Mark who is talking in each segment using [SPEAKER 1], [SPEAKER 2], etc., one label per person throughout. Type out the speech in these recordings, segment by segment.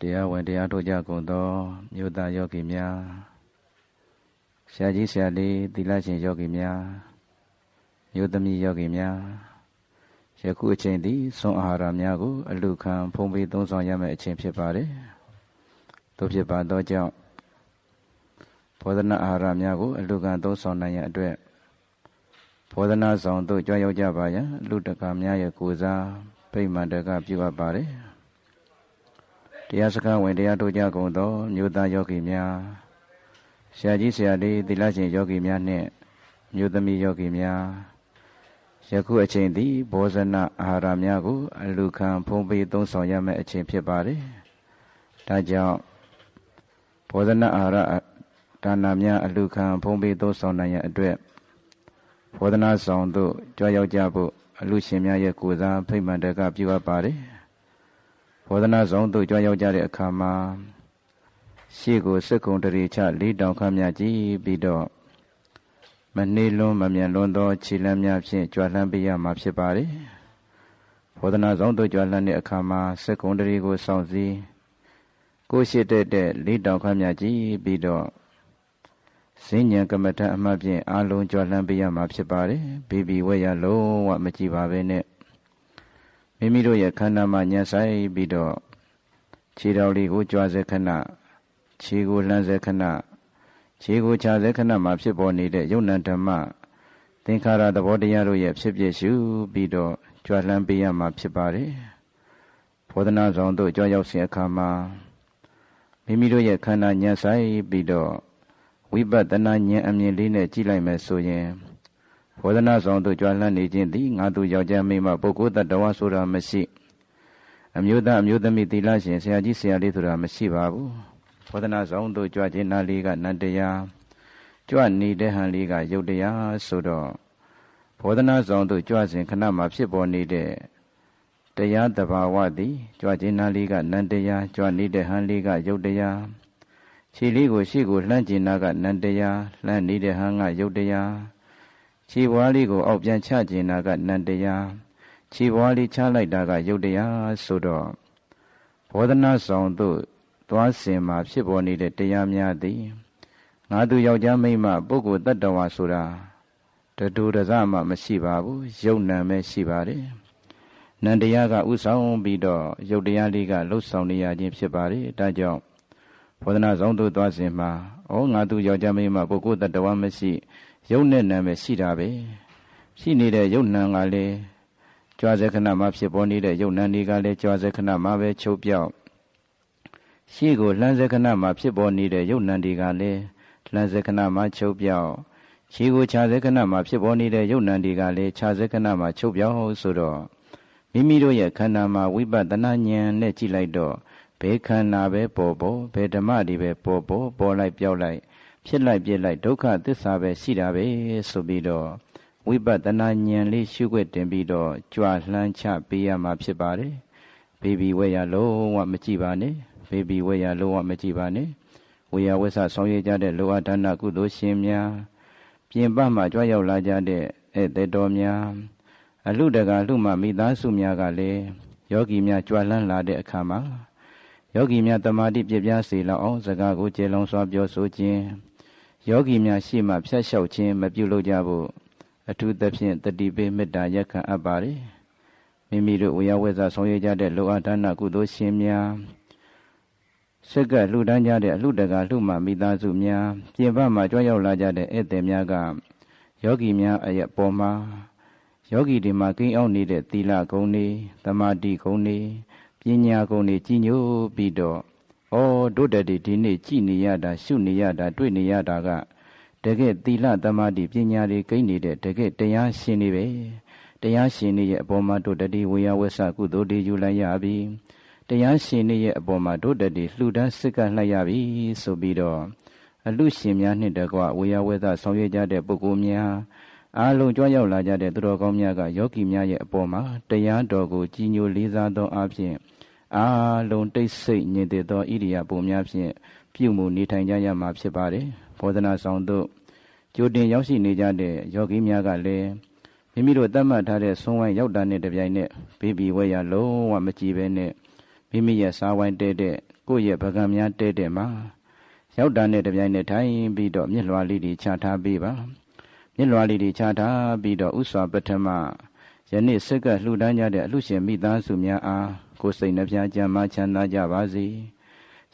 [SPEAKER 1] တရားဝင်တရားထုတ်ကြကုန်သောမြို့သားယောဂီများဆရာကြီးဆရာလေးသီလရှင်ယောဂီများမြို့သမီးယောဂီများယခုအချိန်သည်ဆွမ်းအာဟာရများကို အလူခံဖုံးပေးသုံးဆောင်ရမယ့်အချိန်ဖြစ်ပါတယ်သို့ဖြစ်ပါသောကြောင့်ဘောဓနာအာဟာရများကို အလူခံသုံးဆောင်နိုင်ရန်အတွက်ဘောဓနာဆောင်သို့ကြွရောက်ကြပါရန်လူတကာများရဲ့ကိုစားဗိမာန်တကပြုအပ်ပါတယ် တရားစခန်းဝင်တရားထုတ်ကြကုန်သောမြို့သားယောဂီများဆရာကြီးဆရာလေးသီလရှင်ယောဂီများနှင့်မြို့သမီးယောဂီများယခုအချိန်သည်ဘောဇနအာဟာရများကိုအလူခံဖုံးပေးသုံးဆောင်ရမယ့်အချိန်ဖြစ်ပါတယ်ဒါကြောင့်ဘောဇနအာဟာရဒါနများအလူခံဖုံးပေးသုံးဆောင်နိုင်ရန်အတွက်ဘောဓနာဆောင်သို့ကြွရောက်ကြဖို့အလူရှင်များရဲ့ကိုယ်စားဖိမှန်တကပြုအပ်ပါတယ် ဘောဓနာဆောင်သို့ကြွရောက်ကြတဲ့အခါမှာရှေ့ကိုစက်ကုံတရီချလေးတောင်ခမ်းများကြည့်ပြီးတော့မနှေးလွန်းမမြန်လွန်းသောခြေလမ်းများဖြင့်ကြွလှမ်းပေးရမှာဖြစ်ပါတယ်ဘောဓနာဆောင်သို့ကြွလှမ်းတဲ့အခါမှာစက်ကုံတရီကိုစောင့်စည်းကိုရှိတဲ့တဲ့လေးတောင်ခမ်းများကြည့်ပြီးတော့စဉ္ညာကမ္မထအမှတ်ဖြင့်အာလုံးကြွလှမ်းပေးရမှာဖြစ်ပါတယ်ဘီဘီဝဲရလုံးဝမကြည့်ပါပဲနဲ့ မိမိတို့ရဲ့ခန္ဓာမှာညှဆိုင်ပြီးတော့ခြေတော်လေးကိုကြွားစေခဏခြေကိုလှမ်းစေခဏခြေကိုခြာစေခဏမှာဖြစ်ပေါ်နေတဲ့ယုံ nant ဓမ္မသင်္ခါရသဘောတရားတို့ရဲ့ဖြစ်ဖြစ်ရှုပြီးတော့ကြွလှမ်းပေးရမှာဖြစ်ပါတယ်ဘောဓနာဆောင်တို့ကြွရောက်စဉ်အခါမှာမိမိတို့ရဲ့ခန္ဓာညှဆိုင်ပြီးတော့ဝိပဿနာဉာဏ်အမြင်လေးနဲ့ကြည့်လိုက်မယ်ဆိုရင် ဘောဓနာဆောင်သို့ကြွားလှမ်းနေခြင်းသည်ငါတို့ယောက်ျားမိန်းမပုဂ္ဂိုလ်တ attva ဆိုတာမရှိအမျိုးသားအမျိုးသမီးသီလရှင်ဆရာကြီးဆရာလေးဆိုတာမရှိပါဘူးဘောဓနာဆောင်သို့ကြွခြင်းနာလေးကနန္တရားကြွနေတဲ့ဟန်လေးကယုတ်တရားဆိုတော့ဘောဓနာဆောင်သို့ကြွစဉ်ခဏမှာဖြစ်ပေါ်နေတဲ့တရားတဘာဝသည်ကြွခြင်းနာလေးကနန္တရားကြွနေတဲ့ဟန်လေးကယုတ်တရားခြေလေးကိုရှေ့ကိုလှမ်းကျင်နာကနန္တရားလှမ်းနေတဲ့ဟန်ကယုတ်တရား ခြေဘွားလေးကိုအောက်ပြန်ချကျင်နာကနန္တရားခြေဘွားလေးချလိုက်တာကယုတ်တရားဆိုတော့ဘောဓနာဆောင်သို့သွားစင်မှာဖြစ်ပေါ်နေတဲ့တရားများသည်ငါသူယောက်ျားမိန်းမပုဂ္ဂိုလ်တ attva ဆိုတာတတူတစမှမရှိပါဘူးယုတ်နံပဲရှိပါတယ်နန္တရားကဥဆောင်ပြီးတော့ယုတ်တရားလေးကလှုပ်ဆောင်နေရခြင်းဖြစ်ပါတယ်ဒါကြောင့်ဘောဓနာဆောင်သို့သွားစဉ်မှာဩငါသူယောက်ျားမိန်းမပုဂ္ဂိုလ်တ attva မရှိ ယုတ်နဲ့နံပဲရှိတာပဲရှိနေတဲ့ယုတ်နံကလည်းကြွားစေခဏမှာဖြစ်ပေါ်နေတဲ့ယုတ်နံတွေကလည်းကြွားစေခဏမှာပဲချုပ်ပြောက်ရှေ့ကိုလှမ်းစေခဏမှာဖြစ်ပေါ်နေတဲ့ယုတ်နံတွေကလည်းလှမ်းစေခဏမှာချုပ်ပြောက်ခြေကိုခြာစေခဏမှာဖြစ်ပေါ်နေတဲ့ယုတ်နံတွေကလည်းခြာစေခဏမှာချုပ်ပြောက်ဆိုတော့မိမိတို့ရဲ့ခန္ဓာမှာဝိပဿနာဉာဏ်နဲ့ကြည့်လိုက်တော့ဘယ်ခန္ဓာပဲပေါ်ပေါ်ဘယ်ဓမ္မတွေပဲပေါ်ပေါ်ပေါ်လိုက်ပြောက်လိုက် ဖြစ်လိုက်ပြစ်လိုက်ဒုက္ခသစ္စာပဲရှိတာပဲဆိုပြီးတော့ဝိပဿနာဉာဏ်လေးရှုခွင့်တင်ပြီးတော့ကြွလှမ်းချပေးရမှာဖြစ်ပါတယ်ဘေဘီဝဲရလုံးဝမကြည့်ပါနဲ့ဘေဘီဝဲရလုံးဝမကြည့်ပါနဲ့ဝေယဝဆဆောင်ရွက်ကြတဲ့လောအဒါနကုသိုလ်ရှင်များပြင်ပမှကြွရောက်လာကြတဲ့ဧည့်သည်တော်များအလူတကာလူမှမိသားစုများကလည်းယောဂီများကြွလန်းလာတဲ့အခါမှာယောဂီများတမာတိပြပြစေလောက်အောင်စကားကိုကျေလုံးစွာပြောဆိုခြင်း ယောဂီများရှေ့မှဖြတ်လျှောက်ခြင်းမပြုလုပ်ကြဖို့အထူးသဖြင့်တတိပိမေတ္တာရက်ခံအပ်ပါれမိမိတို့ဝေယဝဲစာဆောင်ရွက်ကြတဲ့လောအဒါနကုသိုလ်ရှင်များစက်ကလှူဒန်းကြတဲ့အလှတကာလှူမှမိသားစုများပြင်ပမှကြွရောက်လာကြတဲ့ဧည့်သည်များကယောဂီများအရဲ့ပေါ်မှာယောဂီတွေမှာကိန်းအောင်နေတဲ့သီလဂုဏ်တွေသမာဓိဂုဏ်တွေပညာဂုဏ်တွေကြီးညိုပြီးတော့ ဩတို့တည်းဒီနေ့ကြည်နေရတာရှုနေရတာတွေ့နေရတာကတကယ်သီလသမာဓိပညာတွေကိန်းနေတဲ့တကယ်တရားရှင်တွေပဲတရားရှင်တွေရဲ့အပေါ်မှာတို့တည်းဝေယဝဆကုသိုလ်တွေယူလိုက်ရပြီတရားရှင်တွေရဲ့အပေါ်မှာတို့တည်းလှူဒန်းစစ်ကပ်လိုက်ရပြီဆိုပြီးတော့အလူရှင်များနှင့်တကွဝေယဝဆဆောင်ရွက်ကြတဲ့ပုဂ္ဂိုလ်များအားလုံးကြွရောက်လာကြတဲ့သူတော်ကောင်းများကယောဂီများရဲ့အပေါ်မှာတရားတော်ကိုကြီးညိုလေးစားသောအဖြစ် အားလုံးတိတ်ဆိတ်ညင်တဲ့သောဣရိယာပုများဖြင့်ပြုမှုနေထိုင်ကြရမှာဖြစ်ပါတယ်ဘောဓနာဆောင်တို့ကြိုတင်ရောက်ရှိနေကြတဲ့ယောဂီများကလည်းမိမိတို့သတ်မှတ်ထားတဲ့ဆုံးဝိုင်းရောက်တာနဲ့တပြိုင်နက်ဘေဘီဝဲရလုံးဝမကြည့်ပဲနဲ့မိမိရဲ့စာဝိုင်းတဲတဲ့ကိုယ့်ရဲ့ပကံများတဲတဲ့မှာရောက်တာနဲ့တပြိုင်နက်ထိုင်ပြီးတော့မြစ်လွှာလေးတွေချထားပေးပါမြစ်လွှာလေးတွေချထားပြီးတော့ဥစွာပထမယနေ့စက်ကလှူဒန်းကြတဲ့အလှရှင်မိသားစုများအား ကိုယ်စိတ်နှပြကြမ်းမှချမ်းသာကြပါစေ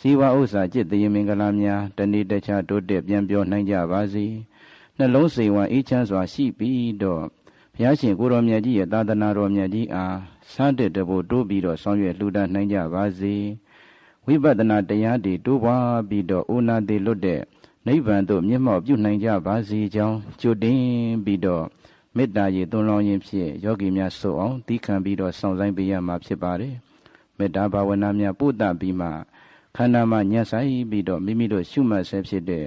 [SPEAKER 1] ဇီဝဥစ္စာจิตတည်မင်္ဂလာများတဏိတခြားတိုးတက်ပြန်ပြောနိုင်ကြပါစေနှလုံးစိမ်ဝါအေးချမ်းစွာရှိပြီးတော့ဘုရားရှင်ကိုရောမြတ်ကြီးရဲ့သာသနာတော်မြတ်ကြီးအားစတဲ့တဖို့တိုးပြီးတော့ဆောင်ရွက်လှူဒန်းနိုင်ကြပါစေဝိပဿနာတရားတွေတိုးပွားပြီးတော့အိုနာသေးလွတ်တဲ့နိဗ္ဗာန်သို့မျက်မှောက်ပြုနိုင်ကြပါစေကြောင်းကြိုတင်ပြီးတော့မေတ္တာရည်သွန်လောင်းခြင်းဖြင့်ယောဂီများဆုအောင်သီးခံပြီးတော့ဆောင်ဆိုင်ပေးရမှာဖြစ်ပါတယ် မေတ္တာဘာဝနာများပို့တပြီးမှခန္ဓာမှာညှက်ဆိုင်ပြီးတော့မိမိတို့ရှုမှတ်ဆဲဖြစ်တဲ့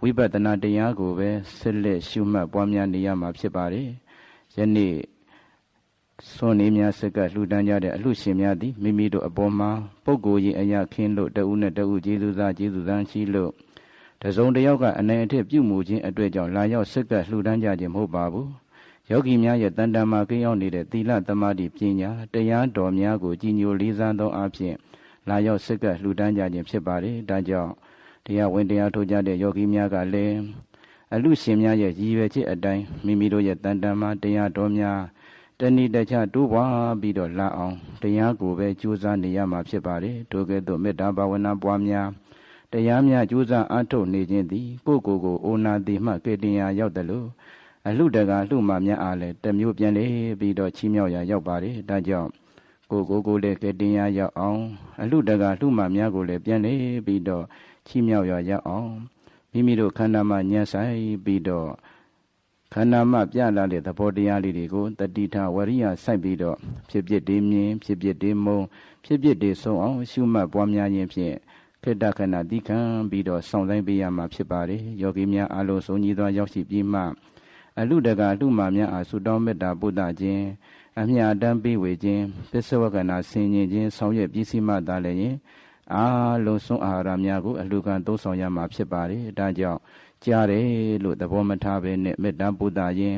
[SPEAKER 1] ဝိပဿနာတရားကိုပဲဆက်လက်ရှုမှတ်ပွားများနေရမှာဖြစ်ပါတယ်ယနေ့ဆွန်နေများစက်ကလှူဒန်းကြတဲ့အလှရှင်များသည်မိမိတို့အပေါ်မှာပုဂ္ဂိုလ်ရင်အရာခင်းလို့တဦးနဲ့တဦးကျေးဇူးစားကျေးဇူးစားရှိလို့တစုံတယောက်ကအနိုင်အထက်ပြုမှုခြင်းအတွေ့အကြောင့်လာရောက်စက်ကလှူဒန်းကြခြင်းမဟုတ်ပါဘူး ယောဂီများရဲ့တန်တမာကိရောက်နေတဲ့သီလသမာဓိပညာတရားတော်များကိုကြည်ညိုလေးစားသောအဖြစ်လာရောက်စက်ကလှူဒန်းကြခြင်းဖြစ်ပါတယ်ဒါကြောင့်တရားဝင်တရားထုတ်ကြတဲ့ယောဂီများကလည်းအလူရှင်များရဲ့ရည်ရွယ်ချက်အတိုင်းမိမိတို့ရဲ့တန်တမာတရားတော်များတဏိတခြားတိုးပွားပြီးတော့လာအောင်တရားကိုပဲကြိုးစားနေရမှာဖြစ်ပါတယ်ထိုကဲ့သို့မေတ္တာဘာဝနာပွားများတရားများကြိုးစားအားထုတ်နေခြင်းသည်ကိုယ့်ကိုယ်ကိုအိုနာတိမှကေတင်ရာရောက်တယ်လို့ အလှတကာလှမှများအားလည်းတမျိုးပြန်လေပြီးတော့ချီးမြှောက်ရာရောက်ပါတယ်ဒါကြောင့်ကိုကိုကိုလည်းကေတင်ရာရောက်အောင်အလှတကာလှမှများကိုလည်းပြန်လေပြီးတော့ချီးမြှောက်ရာရောက်အောင်မိမိတို့ခန္ဓာမှာညှက်ဆိုင်ပြီးတော့ခန္ဓာမှပြလာတဲ့သဘောတရားလေးတွေကိုတတိထဝရိယစိုက်ပြီးတော့ဖြစ်ဖြစ်ဒီမြင်ဖြစ်ဖြစ်ဒီမုံဖြစ်ဖြစ်ဒီဆုံးအောင်ရှုမှတ်ပွားများခြင်းဖြင့်ခေတ္တခဏတိခံပြီးတော့ဆောင်ဆိုင်ပေးရမှာဖြစ်ပါတယ်ယောဂီများအလုံးစုံကြီးသောရောက်ရှိပြီးမှ အလူတကအလူမာများအားဆုတောင်းမေတ္တာပုဒ်တာခြင်းအမြတ်တမ်းပေးဝေခြင်းပစ္စဝကနာဆင်ញင်ခြင်းဆောင်ရွက်ပြီးစီမှသာလည်းအာလုံးစုံအာဟာရများကိုအလူကံသုံးဆောင်ရမှာဖြစ်ပါတယ်ဒါကြောင့်ကြားတယ်လို့သဘောမထားဘဲနဲ့မေတ္တာပုဒ်တာရင်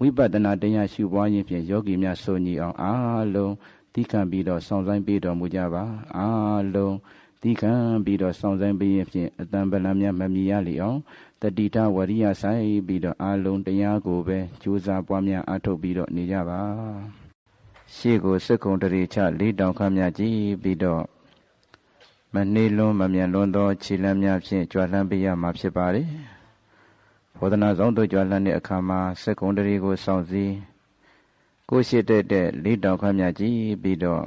[SPEAKER 1] ဝိပဿနာတရားရှုပွားခြင်းဖြင့်ယောဂီများစုံညီအောင်အားလုံးသိခံပြီးတော့ဆောင်ဆိုင်ပေးတော်မူကြပါအားလုံးသိခံပြီးတော့ဆောင်ဆိုင်ပေးခြင်းဖြင့်အတန်ပလံများမမြည်ရလေအောင် တတိထဝရိယဆိုင်ပြီးတော့အားလုံးတရားကိုပဲကြိုးစားပွားများအားထုတ်ပြီးတော့နေကြပါရှေ့ကိုစက္ကုံတရေချလေးတောင်ခမ်းများကြည့်ပြီးတော့မနေလွန်းမမြန်လွန်းသောခြေလမ်းများဖြင့်ကြွလှမ်းပေးရမှာဖြစ်ပါတယ်ဘောဓနာဆောင်တို့ကြွလှမ်းတဲ့အခါမှာစက္ကုံတရေကိုစောင့်စည်းကိုရှိတဲ့တဲ့လေးတောင်ခမ်းများကြည့်ပြီးတော့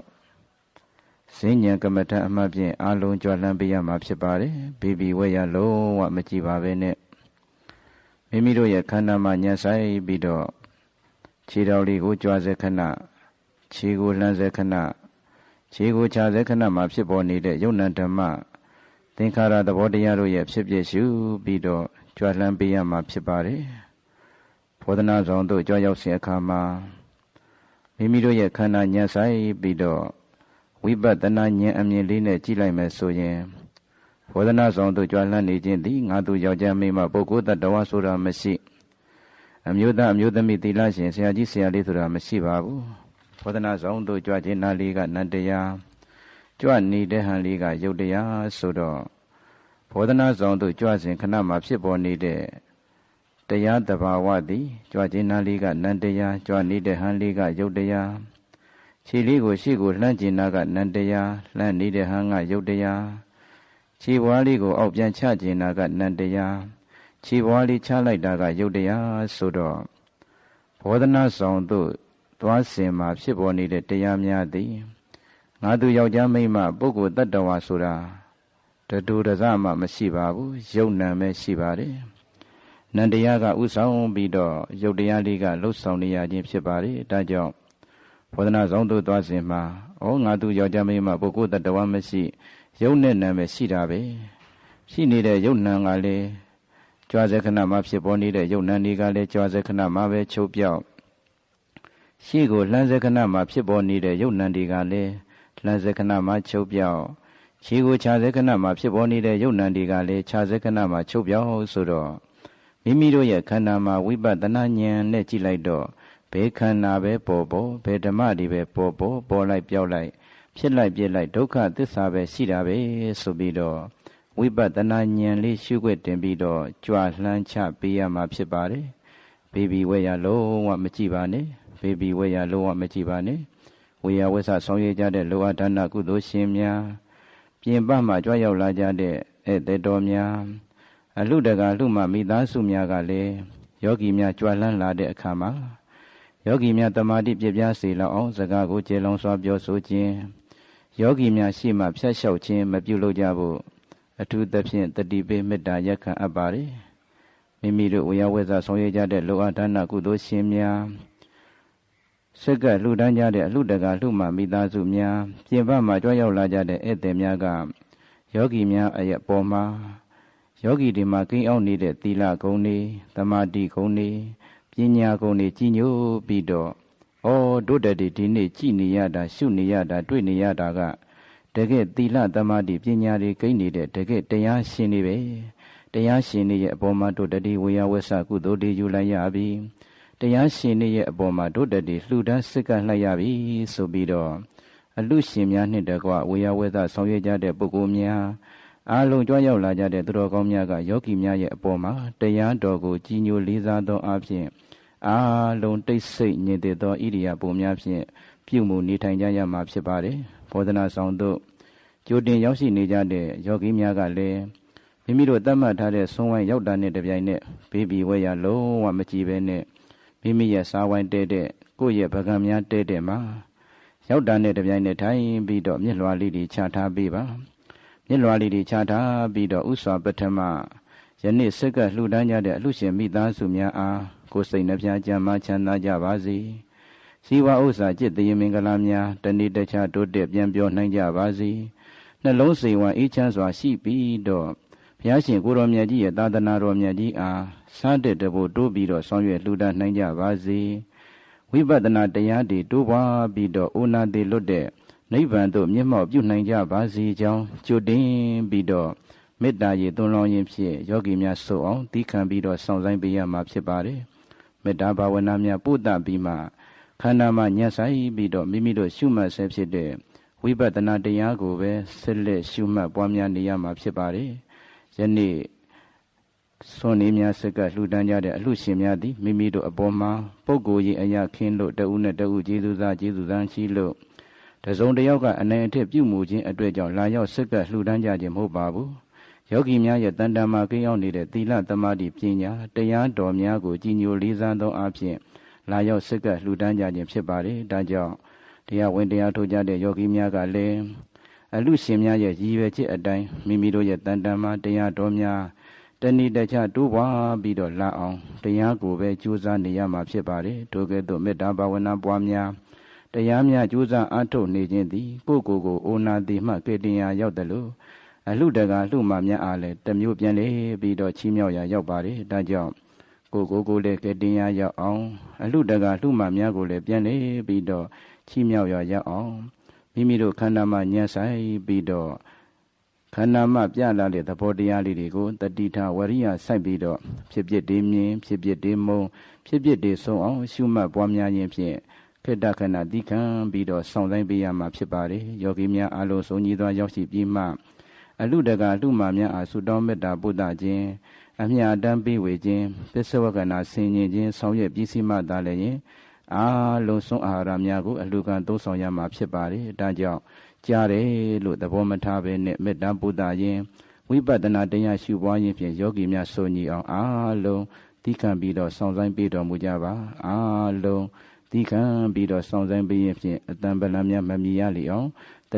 [SPEAKER 1] စဉ္ညာကမ္မထအမှတ်ဖြင့်အလုံးကြွလှမ်းပေးရမှာဖြစ်ပါတယ်ဘီဘီဝဲရလုံးဝမကြည့်ပါပဲနဲ့ မိမိတို့ရဲ့ခန္ဓာမှာညှဆိုင်ပြီးတော့ခြေတော်လေးကိုကြွားစေခဏခြေကိုလှမ်းစေခဏခြေကိုခြားစေခဏမှာဖြစ်ပေါ်နေတဲ့ယုံ nant ဓမ္မသင်္ခါရသဘောတရားတို့ရဲ့ဖြစ်ဖြစ်ရှုပြီးတော့ကြွလှမ်းပေးရမှာဖြစ်ပါတယ်ဘောဓနာဆောင်တို့ကြွရောက်စဉ်အခါမှာမိမိတို့ရဲ့ခန္ဓာညှဆိုင်ပြီးတော့ဝိပဿနာဉာဏ်အမြင်လေးနဲ့ကြည့်လိုက်မယ်ဆိုရင် ဘောဓနာဆောင်တို့ကြွလှမ်းနေခြင်းသည်ငါတို့ယောက်ျားမိန်းမပုဂ္ဂိုလ်တ attva ဆိုတာမရှိအမျိုးသားအမျိုးသမီးသီလရှင်ဆရာကြီးဆရာလေးဆိုတာမရှိပါဘူးဘောဓနာဆောင်တို့ကြွခြင်းနာလေးကနန္တရားကြွနေတဲ့ဟန်လေးကယုတ်တရားဆိုတော့ဘောဓနာဆောင်တို့ကြွစဉ်ခဏမှာဖြစ်ပေါ်နေတဲ့တရားတဘာဝသည်ကြွခြင်းနာလေးကနန္တရားကြွနေတဲ့ဟန်လေးကယုတ်တရားခြေလေးကိုရှေ့ကိုလှမ်းကျင်နာကနန္တရားလှမ်းနေတဲ့ဟန်ကယုတ်တရား ခြေဘွားလေးကိုအောက်ပြန်ချကျင်နာကနန္တရားခြေဘွားလေးချလိုက်တာကယုတ်တရားဆိုတော့ဘောဓနာဆောင်တို့သွားစင်မှာဖြစ်ပေါ်နေတဲ့တရားများသည်ငါသူယောက်ျားမိန်းမပုဂ္ဂိုလ်တ attva ဆိုတာတတူတစမှမရှိပါဘူးယုံနံပဲရှိပါတယ်နန္တရားကဥဆောင်ပြီးတော့ယုတ်တရားလေးကလှုပ်ဆောင်နေရခြင်းဖြစ်ပါတယ်ဒါကြောင့်ဘောဓနာဆောင်သို့သွားစဉ်မှာဩငါသူယောက်ျားမိန်းမပုဂ္ဂိုလ်တ attva မရှိ ယုံနဲ့နံပဲရှိတာပဲရှိနေတဲ့ယုံနံကလည်းကြွားစခဏမှာဖြစ်ပေါ်နေတဲ့ယုံနံတွေကလည်းကြွားစခဏမှာပဲချုပ်ပြောက်ရှေ့ကိုလှမ်းစခဏမှာဖြစ်ပေါ်နေတဲ့ယုတ်နံတွေကလည်းလှမ်းစခဏမှာချုပ်ပြောက်ခြေကိုခြာစခဏမှာဖြစ်ပေါ်နေတဲ့ယုတ်နံတွေကလည်းခြာစခဏမှာချုပ်ပြောက်ဆိုတော့မိမိတို့ရဲ့ခန္ဓာမှာဝိပဿနာဉာဏ်နဲ့ကြည့်လိုက်တော့ဘယ်ခန္ဓာပဲပေါ်ပေါ်ဘယ်ဓမ္မတွေပဲပေါ်ပေါ်ပေါ်လိုက်ပြောက်လိုက် ဖြစ်လိုက်ပြစ်လိုက်ဒုက္ခသစ္စာပဲရှိတာပဲဆိုပြီးတော့ဝိပဿနာဉာဏ်လေးရှုခွင့်တင်ပြီးတော့ကြွလှမ်းချပေးရမှာဖြစ်ပါတယ်ဘေဘီဝဲရလုံးဝမကြည့်ပါနဲ့ဘေဘီဝဲရလုံးဝမကြည့်ပါနဲ့ဝေယဝဆဆောင်ရွက်ကြတဲ့လောအဒါနကုသိုလ်ရှင်များပြင်ပမှကြွရောက်လာကြတဲ့ဧည့်သည်တော်များအလူတကာလူမှမိသားစုများကလည်းယောဂီများကြွလန်းလာတဲ့အခါမှာယောဂီများတမာတိပြပြစေလောက်အောင်စကားကိုကျေလုံးစွာပြောဆိုခြင်း ယောဂီများရှိမှဖြတ်လျှောက်ခြင်းမပြုလုပ်ကြဖို့အထူးသဖြင့်တတိပိမေတ္တာရက်ခံအပ်ပါれမိမိတို့ဝေယဝဲစာဆောင်ရွက်ကြတဲ့လောအဒါနကုသိုလ်ရှင်များစက်ကလှူဒန်းကြတဲ့အလှတကာလှူမှမိသားစုများပြင်ပမှကြွရောက်လာကြတဲ့ဧည့်သည်များကယောဂီများအရဲ့ပေါ်မှာယောဂီတွေမှာကိန်းအောင်နေတဲ့သီလဂုဏ်တွေသမာဓိဂုဏ်တွေပညာဂုဏ်တွေကြီးညိုပြီးတော့ ဩတို့တည်းဒီနေ့ကြည်နေရတာရှုနေရတာတွေ့နေရတာကတကယ်သီလသမာဓိပညာတွေကိန်းနေတဲ့တကယ်တရားရှင်တွေပဲတရားရှင်တွေရဲ့အပေါ်မှာတို့တည်းဝေယဝဆကုသိုလ်တွေယူလိုက်ရပြီတရားရှင်တွေရဲ့အပေါ်မှာတို့တည်းလှူဒန်းစစ်ကပ်လိုက်ရပြီဆိုပြီးတော့အလူရှင်များနှင့်တကွဝေယဝသဆောင်ရွက်ကြတဲ့ပုဂ္ဂိုလ်များအားလုံးကြွရောက်လာကြတဲ့သူတော်ကောင်းများကယောဂီများရဲ့အပေါ်မှာတရားတော်ကိုကြီးညိုလေးစားသောအဖြစ် အားလုံးတိတ်ဆိတ်ညင်တဲ့သောဣရိယာပုများဖြင့်ပြုမှုနေထိုင်ကြရမှာဖြစ်ပါတယ်။ဘောဓနာဆောင်တို့ကြိုတင်ရောက်ရှိနေကြတဲ့ယောဂီများကလည်းမိမိတို့သတ်မှတ်ထားတဲ့ဆုံးဝိုင်းရောက်တာနဲ့တပြိုင်နက်ဘေးဘီဝဲရလုံးဝမကြည့်ပဲနဲ့မိမိရဲ့စားဝိုင်းတဲတဲ့ကိုယ့်ရဲ့ပကံများတဲတဲ့မှာရောက်တာနဲ့တပြိုင်နက်ထိုင်ပြီးတော့မျက်လွှာလေးတွေချထားပေးပါမျက်လွှာလေးတွေချထားပြီးတော့ဥစွာပထမယနေ့စက်ကလှူဒန်းကြတဲ့အလှရှင်မိသားစုများအား ကိုယ်စိတ်နှပြကြမ်းမှချမ်းသာကြပါစေစီဝါဥစ္စာจิตတည်မင်္ဂလာများတဏိတခြားတိုးတက်ပြန်ပြောနိုင်ကြပါစေနှလုံးစိမ်ဝါအေးချမ်းစွာရှိပြီးတော့ဘုရားရှင်ကိုရောမြတ်ကြီးရဲ့သာသနာတော်မြတ်ကြီးအားစားတဲ့တဘို့တိုးပြီးတော့ဆောင်ရွက်လှူဒါန်းနိုင်ကြပါစေဝိပဿနာတရားတွေတိုးပွားပြီးတော့အိုနာတိလွတ်တဲ့နိဗ္ဗာန်သို့မျက်မှောက်ပြုနိုင်ကြပါစေကြောင်းကြိုတင်ပြီးတော့မေတ္တာရေသွန်လောင်းခြင်းဖြင့်ယောဂီများဆုအောင်သီးခံပြီးတော့ဆောင်ဆိုင်ပေးရမှာဖြစ်ပါတယ် မေတ္တာဘာဝနာများပို့တပြီးမှခန္ဓာမှာညှက်ဆိုင်ပြီးတော့မိမိတို့ရှုမှတ်ဆဲဖြစ်တဲ့ဝိပဿနာတရားကိုပဲဆက်လက်ရှုမှတ်ပွားများနေရမှာဖြစ်ပါတယ်ယနေ့ဆွန်နေများစက်ကလှူဒန်းကြတဲ့အလှရှင်များသည်မိမိတို့အပေါ်မှာပုဂ္ဂိုလ်ရေးအရာခင်းလို့တဦးနဲ့တဦးကျေးဇူးစားကျေးဇူးစားရှိလို့တစုံတယောက်ကအနိုင်အထက်ပြုမှုခြင်းအတွက်ကြောင့်လာရောက်စက်ကလှူဒန်းကြခြင်းမဟုတ်ပါဘူး ယောဂီများရဲ့တန်တမာကိရောက်နေတဲ့သီလသမာဓိပညာတရားတော်များကိုကြည်ညိုလေးစားသောအဖြစ်လာရောက်စက်ကလှူဒန်းကြခြင်းဖြစ်ပါတယ်ဒါကြောင့်တရားဝင်တရားထုတ်ကြတဲ့ယောဂီများကလည်းအလူရှင်များရဲ့ရည်ရွယ်ချက်အတိုင်းမိမိတို့ရဲ့တန်တမာတရားတော်များတဏိတခြားတိုးပွားပြီးတော့လာအောင်တရားကိုပဲကြိုးစားနေရမှာဖြစ်ပါတယ်ထို့ကဲ့သို့မေတ္တာဘာဝနာပွားများတရားများကြိုးစားအားထုတ်နေခြင်းသည်ကိုယ့်ကိုယ်ကိုအိုနာတိမှကဲ့တင်ရာရောက်တယ်လို့ အလှတကာလှမှများအားလည်းတမျိုးပြန်လေပြီးတော့ချီးမြှောက်ရာရောက်ပါတယ်ဒါကြောင့်ကိုကိုကိုလည်းကဲ့တင်ရာရောက်အောင်အလှတကာလှမှများကိုလည်းပြန်လေပြီးတော့ချီးမြှောက်ရာရောက်အောင်မိမိတို့ခန္ဓာမှာညှက်ဆိုင်ပြီးတော့ခန္ဓာမှာပြလာတဲ့သဘောတရားလေးတွေကိုတတိထဝရိယစိုက်ပြီးတော့ဖြစ်ဖြစ်ဒီမြင်ဖြစ်ဖြစ်ဒီမုံဖြစ်ဖြစ်ဒီဆုံးအောင်ရှုမှတ်ပွားများခြင်းဖြင့်ခေတ္တခဏတိခံပြီးတော့စောင့်ဆိုင်ပေးရမှာဖြစ်ပါတယ်ယောဂီများအလုံးစုံကြီးသောရောက်ရှိပြီးမှ အလူတကာလူမာများအားဆုတောင်းမေတ္တာပို့တာခြင်းအမြတ်တမ်းပေးဝေခြင်းပစ္စဝကနာဆင်ញင်ခြင်းဆောင်ရွက်ပြီးစီမှသာလည်းအာလုံးစုံအာဟာရများကိုအလူကံသုံးဆောင်ရမှာဖြစ်ပါတယ်ဒါကြောင့်ကြားတယ်လို့သဘောမထားဘဲနဲ့မေတ္တာပို့တာခြင်းဝိပဿနာတရားရှုပွားခြင်းဖြင့်ယောဂီများဆိုညီအောင်အာလုံးသီးခံပြီးတော့ဆောင်ဆိုင်ပေးတော်မူကြပါအာလုံးသီးခံပြီးတော့ဆောင်ဆိုင်ပေးရင်ဖြင့်အတန်ပလံများမမြည်ရလေအောင်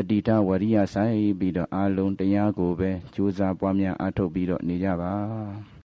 [SPEAKER 1] တတိထဝရိယဆိုင်ပြီးတော့အာလုံးတရားကိုပဲကြိုးစားပွားများအားထုတ်ပြီးတော့နေကြပါ